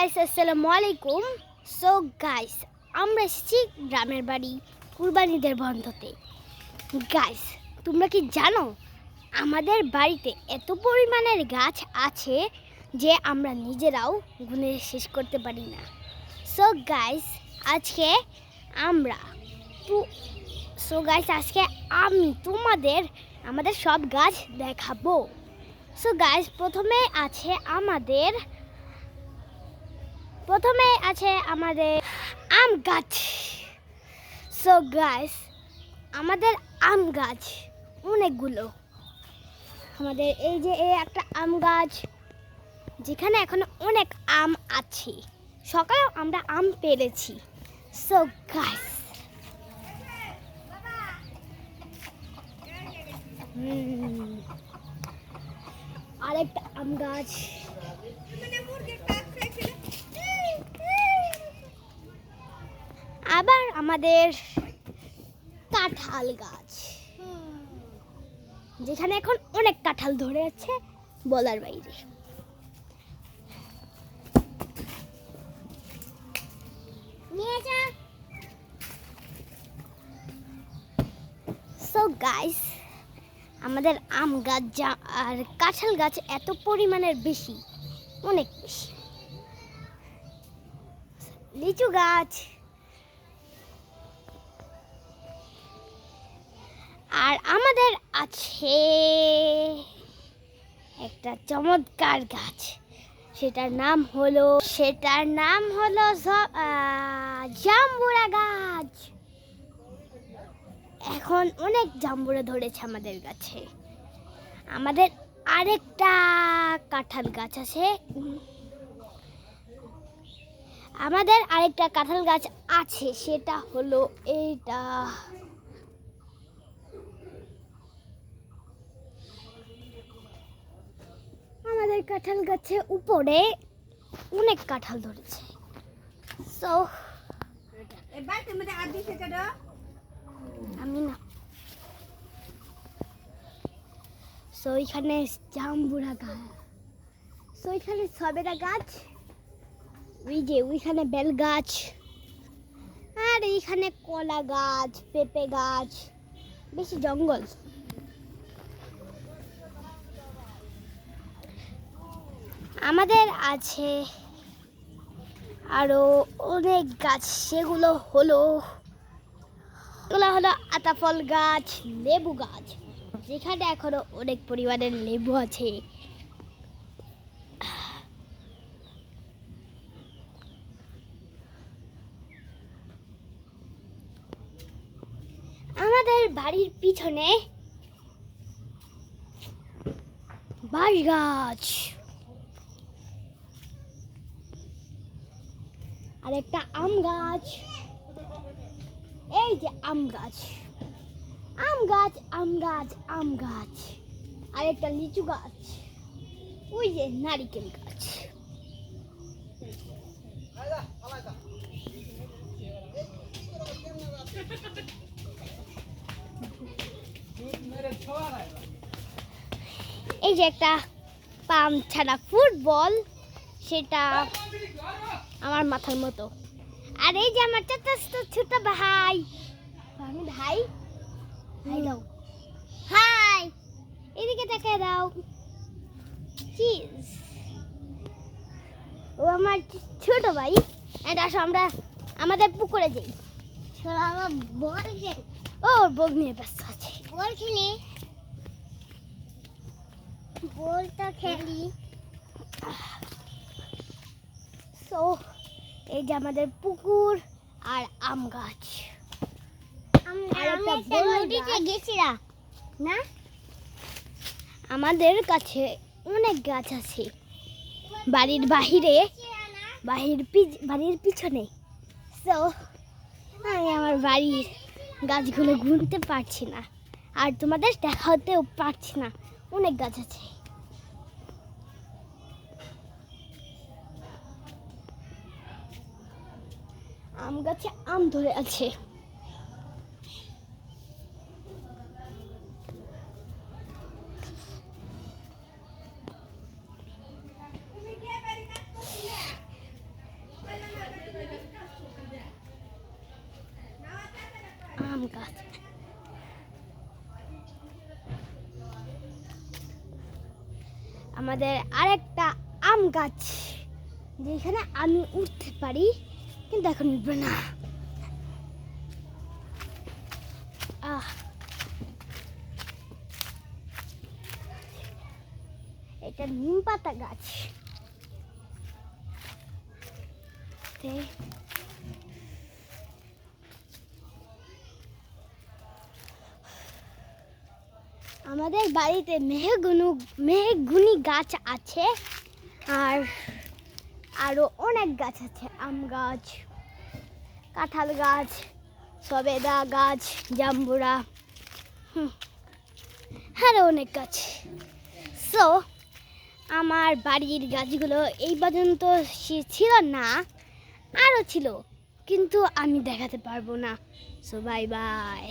Guys আসসালামু আলাইকুম। So guys আমরা এসেছি গ্রামের বাড়ি কুরবানিদের বন্ধতে। গাইস তোমরা কি জানো, আমাদের বাড়িতে এত পরিমাণের গাছ আছে যে আমরা নিজেরাও গুনে শেষ করতে পারি না। সো গাইস আজকে আমরা সো গাইস আজকে আমি তোমাদের, আমাদের সব গাছ দেখাবো। সো গাইস প্রথমে আছে আমাদের প্রথমে আছে আমাদের আম গাছ। সো গাছ আমাদের আম গাছ অনেকগুলো। আমাদের এই যে এই একটা আম গাছ, যেখানে এখন অনেক আম আছে। সকালেও আমরা আম পেরেছি। সো গাইস আরেকটা আম গাছ। আবার আমাদের কাঁঠাল গাছ। যেখানে এখন অনেক কাঁঠাল ধরে আছে বলার বাইরে। সো গাইস আমাদের আম গাছ যা, আর কাঁঠাল গাছ এত পরিমাণের বেশি, অনেক বেশি। লিচু গাছ। আর আমাদের আছে একটা চমৎকার গাছ। সেটার নাম হলো, সেটার নাম হলো জাম্বুরা গাছ। এখন অনেক জাম্বুরা ধরেছে আমাদের গাছে আমাদের আরেকটা কাঁঠাল গাছ আছে। আমাদের আরেকটা কাঁঠাল গাছ আছে, সেটা হলো এইটা আমাদের কাঁঠাল গাছে উপরে অনেক কাঁঠাল ধরেছে। সো আমি না। সো এখানে জাম্বুরা গাছ। সো এখানে সবেরা গাছ। ওই যে ওইখানে বেল গাছ। আর এইখানে কলা গাছ পেঁপে গাছ। বেশি জঙ্গল। আমাদের আছে আরও অনেক গাছ, সেগুলো হলো এগুলো হলো আতাফল গাছ, লেবু গাছ, যেখানে এখনও অনেক পরিমাণের লেবু আছে। আমাদের বাড়ির পিছনে বাঁশ গাছ। আর একটা আম গাছ। এই যে আম গাছ। আম গাছ আম গাছ আম গাছ। আর একটা লিচু গাছ। ওই যে নারিকেল গাছ। এই যে একটা পাম ছাড়া ফুটবল, সেটা আমার মাথার মতো। আর এই যে আমার ছোট ছোট ভাই। আমি ভাই? ভাই দাও হাই এদিকে তাকায় দাও। চিজ ও আমার ছোট ভাই। এটা আসো আমরা আমাদের পুকুরে যাই। আমার বল ও বল নিয়ে ব্যস্ত আছে। বল খেলি। বলটা খেলি। সো এই যে আমাদের পুকুর আর আম গাছ। না? আমাদের কাছে অনেক গাছ আছে। বাড়ির বাহিরে বাহির বাড়ির পিছনে। সো আমি আমার বাড়ির গাছগুলো গুনতে পারছি না। আর তোমাদের দেখাতেও পারছি না। অনেক গাছ আছে। আম গাছে আম ধরে আছে। আম গাছ। আমাদের আরেকটা আম গাছ, যেখানে আমি উঠতে পারি। কিন্তু এখন উঠবো না। আহ। এটা নিম পাতা গাছ। আমাদের বাড়িতে মেহগুনু মেহগুনি গাছ আছে। আর আরও অনেক গাছ আছে, আম গাছ, কাঁঠাল গাছ, সবেদা গাছ, জাম্বুরা আরও অনেক গাছ। সো আমার বাড়ির গাছগুলো এই পর্যন্ত ছিল না আরও ছিল, কিন্তু আমি দেখাতে পারব না। So bye bye